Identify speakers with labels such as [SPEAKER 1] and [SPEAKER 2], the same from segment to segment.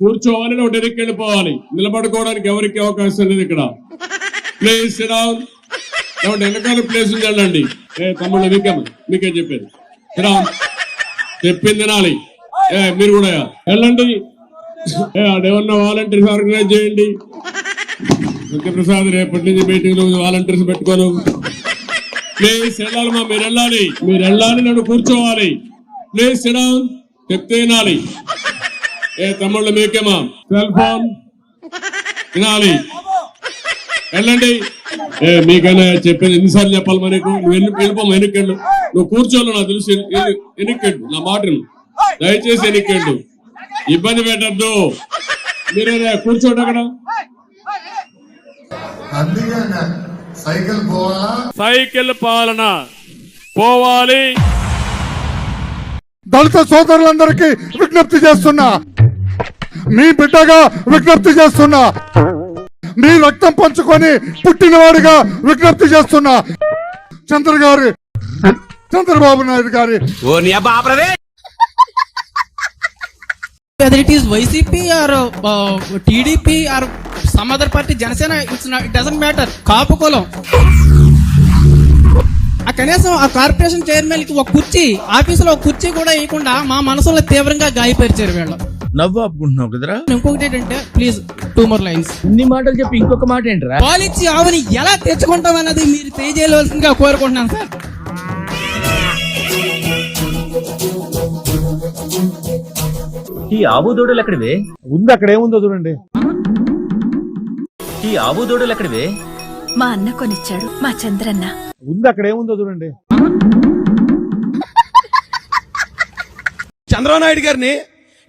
[SPEAKER 1] కూర్చోవాలి నువ్వు వెనక్కి వెళ్ళిపోవాలి. నిలబడుకోవడానికి ఎవరికి అవకాశం లేదు ఇక్కడ. ప్లేస్ డౌన్ కాబట్టి వెనకాల ప్లేస్ ఉంది వెళ్ళండి. ఏ తమ్ముడు మీకేమ మీకేం చెప్పేది. సిరామ్ చెప్పింది తినాలి ఏ మీరు కూడా వెళ్ళండి. ఏ ఆడేమన్నా వాలంటీర్స్ ఆర్గనైజ్ చేయండి. సత్యప్రసాద్ రేపటి నుంచి మీటింగ్లో వాలంటీర్స్ పెట్టుకోను. ప్లీజ్ వెళ్ళాలమ్మా మీరు వెళ్ళాలి. మీరు వెళ్ళాలి నన్ను కూర్చోవాలి. ప్లీజ్ డౌన్ చెప్తే వినాలి. ఏ తమ్ముళ్ళు మీకేమా సెల్ ఫోన్ వినాలి. వెళ్ళండి. ఏ మీకైనా చెప్పేది ఎన్నిసార్లు చెప్పాలి మనకు నువ్వు ఎన్ని వెళ్ళిపోమా ఎన్నికెళ్ళు. నువ్వు కూర్చోను నాకు తెలుసు. ఎన్ని- ఎన్నికెళ్ళు? నా మాటలు దయచేసి ఎన్నికెళ్ళు. ఇబ్బంది పెట్టద్దు. మీరే కూర్చోండి అక్కడ.
[SPEAKER 2] సైకిల్ పోవాలా?
[SPEAKER 1] సైకిల్ పాలన. పోవాలి.
[SPEAKER 3] దళిత సోదరులందరికీ విజ్ఞప్తి చేస్తున్నా. మీ బిడ్డగా విజ్ఞప్తి చేస్తున్నా. మీ రక్తం పంచుకొని పుట్టినవాడిగా విజ్ఞప్తి చేస్తున్నా. చంద్ర గారి చంద్రబాబు నాయుడు గారి.
[SPEAKER 4] whether it is YCP or uh, TDP or some other party, Janasena, it's not, it doesn't matter. కాపు కులం. ఆ కనీసం ఆ కార్పొరేషన్ చైర్మన్కి ఒక కుర్చీ ఆఫీసులో ఒక కుర్చీ కూడా ఇవ్వకుండా మా మనసులో తీవ్రంగా గాయపరిచారు వీళ్ళు.
[SPEAKER 5] నవ్వు ఆపుకుంటున్నావు కదరా?
[SPEAKER 4] ఇంకొకటి ఏంటంటే ప్లీజ్ టూ మోర్ లైన్స్
[SPEAKER 6] ఇన్ని మాటలు చెప్పి ఇంకొక మాట ఏంట్రా?
[SPEAKER 4] పాలిచ్చి ఆవుని ఎలా తెచ్చుకుంటాం అన్నది మీరు తెలియజేయవలసిందిగా కోరుకుంటున్నాను సార్
[SPEAKER 6] ఈ ఆవు దూడలు ఎక్కడివే?
[SPEAKER 3] ఉంది అక్కడ ఏముందో చూడండి.
[SPEAKER 6] ఈ ఆవు దూడలు ఎక్కడివే?
[SPEAKER 7] మా అన్న కొనిచ్చాడు మా చంద్రన్న.
[SPEAKER 3] ఉంది అక్కడ ఏముందో చూడండి.
[SPEAKER 8] చంద్రబాబు నాయుడు గారిని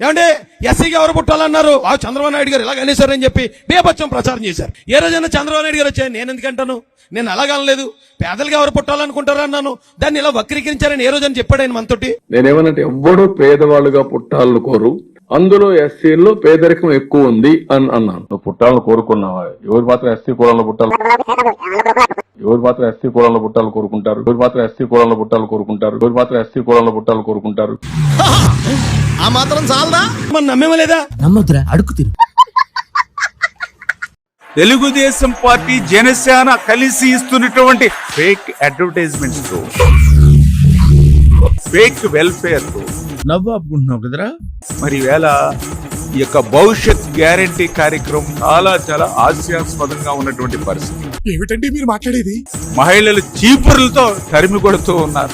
[SPEAKER 8] ఏమంటే ఎస్సీకి ఎవరు పుట్టాలన్నారు? ఆ చంద్రబాబు నాయుడు గారు ఇలాగ అనేసారని చెప్పి బేబచ్చం ప్రచారం చేశారు. ఏ రోజైనా చంద్రబాబు నాయుడు గారు వచ్చాయి నేను ఎందుకంటాను నేను అలాగనలేదు పేదలుగా ఎవరు పుట్టాలనుకుంటారు అన్నాను. దాన్ని ఇలా వక్రీకరించారని ఏ రోజని చెప్పాడు ఆయన మనతోటి?
[SPEAKER 9] నేనేమనంటే ఎవ్వడు పేదవాళ్ళుగా పుట్టాలని కోరు. అందులో ఎస్సీల్లో పేదరికం ఎక్కువ ఉంది అని అన్నాను. నువ్వు పుట్టాలని కోరుకున్నావా? ఎవరు మాత్రం ఎస్సీ కులంలో పుట్టాలి? ఎవరు మాత్రం ఎస్సీ కులంలో పుట్టాలని కోరుకుంటారు? ఎవరు మాత్రం ఎస్సీ కులంలో పుట్టాలని కోరుకుంటారు? ఎవరు మాత్రం ఎస్సీ కులంలో పుట్టాలని కోరుకుంటారు?
[SPEAKER 8] ఆ మాత్రం చాలదా? మనం నమ్మేమలేదా?
[SPEAKER 6] నమ్మొద్దురా అడుగు తిరు
[SPEAKER 5] తెలుగుదేశం పార్టీ జనసేన కలిసి ఇస్తున్నటువంటి ఫేక్ అడ్వర్టైజ్మెంట్స్తో ఫేక్ వెల్ఫేర్తో
[SPEAKER 6] నవ్వు ఆపుకుంటున్నావు కదరా?
[SPEAKER 5] మరి వేళ ఈ యొక్క భవిష్యత్ గ్యారంటీ కార్యక్రమం చాలా చాలా హాస్యాస్పదంగా ఉన్నటువంటి పరిస్థితి.
[SPEAKER 8] ఏమిటండి మీరు మాట్లాడేది?
[SPEAKER 5] మహిళలు చీపుర్లతో తరిమి కొడుతూ ఉన్నారు.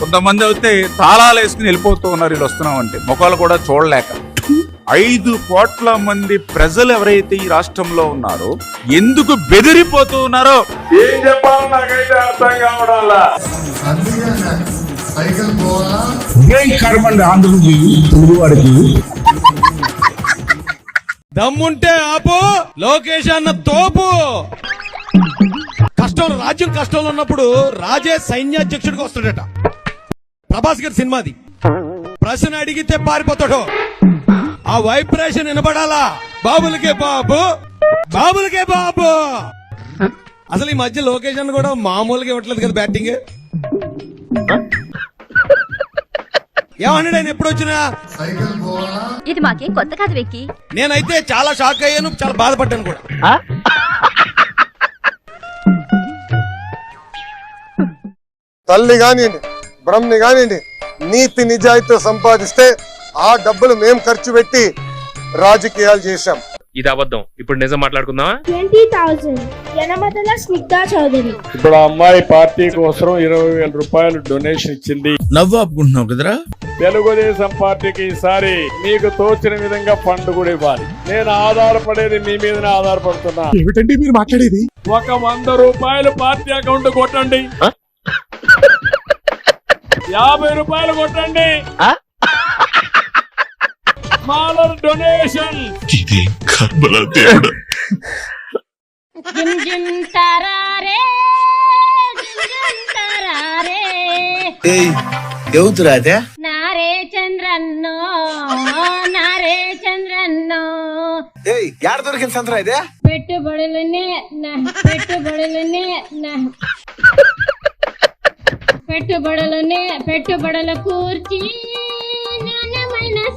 [SPEAKER 5] కొంతమంది అయితే తాళాలు వేసుకుని వెళ్ళిపోతూ ఉన్నారు వీళ్ళు వస్తున్నామంటే. ముఖాలు కూడా చూడలేక. ఐదు కోట్ల మంది ప్రజలు ఎవరైతే ఈ రాష్ట్రంలో ఉన్నారో ఎందుకు బెదిరిపోతూ ఉన్నారో? ఏం చెప్పాలో నాకైతే అర్థం కావడంలా
[SPEAKER 2] అందుకే సైకిల్ పోవాలా?
[SPEAKER 8] దమ్ముంటే ఆపు లోకేష్ అన్న తోపు. కష్టం రాజ్యం కష్టంలో ఉన్నప్పుడు రాజే సైన్యాధ్యక్షుడిగా వస్తాడట. ప్రభాస్ గారి సినిమాది. ప్రశ్న అడిగితే పారిపోతాడు. ఆ వైబ్రేషన్ వినపడాలా బాబులకే బాబు బాబులకే బాబు. అసలు ఈ మధ్య లోకేష్ అన్న కూడా మామూలుగా ఇవ్వట్లేదు కదా బ్యాటింగ్. ఏమన్నాడు ఆయన ఎప్పుడు వచ్చినా?
[SPEAKER 2] సైకిల్ పోవాలా
[SPEAKER 7] ఇది మాకేం కొత్త కాదు వెక్కి
[SPEAKER 8] నేనైతే చాలా షాక్ అయ్యాను చాలా బాధపడ్డాను కూడా.
[SPEAKER 3] తల్లి కానివ్వండి బ్రహ్మని కానివ్వండి నీతి నిజాయితీతో సంపాదిస్తే ఆ డబ్బులు మేము ఖర్చు పెట్టి రాజకీయాలు చేశాం.
[SPEAKER 10] ఇది అబద్ధం. ఇప్పుడు నిజం మాట్లాడుకుందామా?
[SPEAKER 11] Twenty thousand. యనమదల స్నిగ్ధా చౌదరి.
[SPEAKER 1] ఇప్పుడు ఆ అమ్మాయి పార్టీ కోసం ఇరవై వేల రూపాయలు డొనేషన్ ఇచ్చింది.
[SPEAKER 6] నవ్వు ఆపుకుంటున్నావు కదరా?
[SPEAKER 1] తెలుగుదేశం పార్టీకి ఈసారి మీకు తోచిన విధంగా ఫండ్ కూడా ఇవ్వాలి. నేను ఆధారపడేది మీ మీదనే ఆధారపడుతున్నా.
[SPEAKER 8] ఏమిటండి మీరు మాట్లాడేది?
[SPEAKER 1] ఒక వంద రూపాయలు పార్టీ అకౌంట్ కొట్టండి. యాభై రూపాయలు కొట్టండి. స్మాలర్ డొనేషన్
[SPEAKER 6] ఎవతురా అదే?
[SPEAKER 11] నారే చంద్రన్నో నారే చంద్రన్నో.
[SPEAKER 6] యాడ దొరికింది సంతరా ఇదే?
[SPEAKER 11] పెట్టుబడులనే నా పెట్టుబడులనే నా. పెట్టుబడులనే పెట్టుబడుల కూర్చి.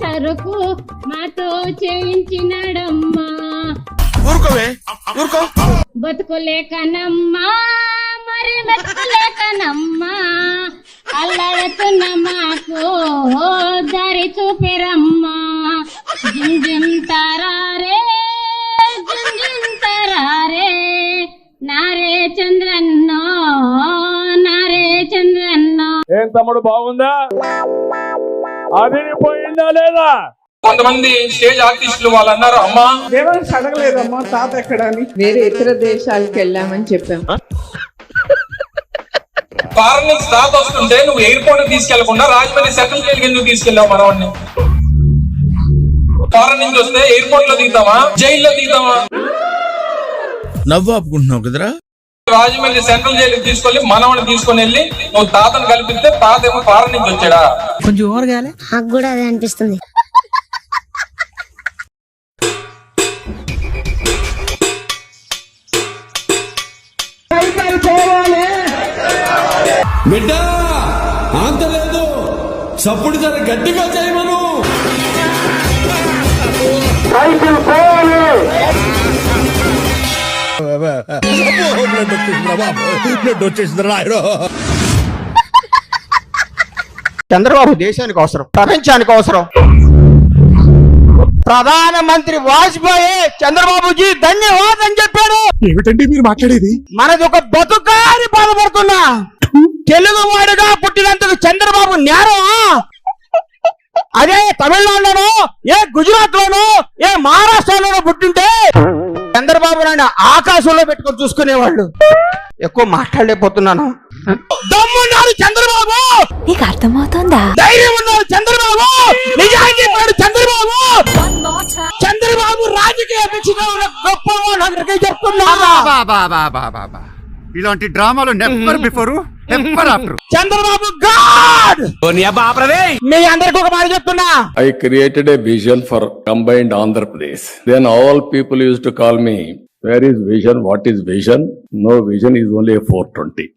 [SPEAKER 11] వరకు మాతో చేయించినాడమ్మా.
[SPEAKER 6] ఊరుకోవే ఊరుకో.
[SPEAKER 11] బతుకులేకనమ్మా మరి బతుకులేకనమ్మా. అల్లాడుతున్న మాకు దారి చూపిరమ్మా. జింజిం తారారే జింజిం తారారే నారే చంద్రన్నో నారే చంద్రన్నో.
[SPEAKER 1] ఏం తమ్ముడు బాగుందా? అది పోయిందా లేదా?
[SPEAKER 10] కొంతమంది స్టేజ్ ఆర్టిస్టులు వాళ్ళు అన్నారు అమ్మా
[SPEAKER 4] అడగలేదమ్మా తాత ఎక్కడ అని వేరే ఇతర దేశాలకు వెళ్ళామని చెప్పాం.
[SPEAKER 10] ఫారెన్ నుంచి తాత వస్తుంటే నువ్వు ఎయిర్పోర్ట్ తీసుకెళ్ళకుండా రాజమండ్రి సెంట్రల్ జైలుకి ఎందుకు తీసుకెళ్ళావు మనవాడిని? ఫారెన్ నుంచి వస్తే ఎయిర్పోర్ట్లో దిగుతావా? జైల్లో దిగుతావా?
[SPEAKER 6] నవ్వు ఆపుకుంటున్నావు కదరా?
[SPEAKER 10] రాజమండ్రి సెంట్రల్ జైలుకి తీసుకెళ్ళి మనవాడిని తీసుకొని వెళ్ళి నువ్వు తాతను కల్పిస్తే తాత ఏమో ఫారెన్ నుంచి వచ్చాడా?
[SPEAKER 4] కొంచెం ఓరగాలి
[SPEAKER 11] నాకు కూడా అదే అనిపిస్తుంది.
[SPEAKER 8] బిడ్డ అంత లేదు సప్పుడు జర గట్టిగా చేయమను. బ్లడ్ వచ్చేసిందిరా బాబు బ్లడ్ వచ్చేసిందిరా రాయడు
[SPEAKER 4] చంద్రబాబు దేశానికి అవసరం ప్రపంచానికి అవసరం. ప్రధానమంత్రి వాజ్పేయి చంద్రబాబుజీ ధన్యవాదం చెప్పాడు.
[SPEAKER 8] ఏమిటండి మీరు మాట్లాడేది?
[SPEAKER 4] మనది ఒక బతుకాని బాధపడుతున్నా తెలుగు వాడుగా పుట్టినందుకు చంద్రబాబు నేరం. అదే తమిళనాడులోనో ఏ గుజరాత్ లోనో ఏ మహారాష్ట్రలోనో పుట్టింటే చంద్రబాబు నాయుడు ఆకాశంలో పెట్టుకొని చూసుకునేవాళ్ళు. ఎక్కువ మాట్లాడలేకపోతున్నాను. దమ్మున్నాడు చంద్రబాబు!
[SPEAKER 7] నీకు అర్థమవుతోందా?
[SPEAKER 4] ధైర్యం ఉన్నాడు చంద్రబాబు! నిజాయితీ చంద్రబాబు! చంద్రబాబు రాజకీయ ఉన్న గొప్ప అందరికీ చెప్తున్నా
[SPEAKER 6] ఇలాంటి డ్రామాలు never before never after
[SPEAKER 4] Chandrababu God మీ అందరికి ఒక మాట చెప్తున్నా
[SPEAKER 9] I created a vision for combined Andhra Pradesh. Then all people used to call me, where is vision? What is vision? No vision is only a 420.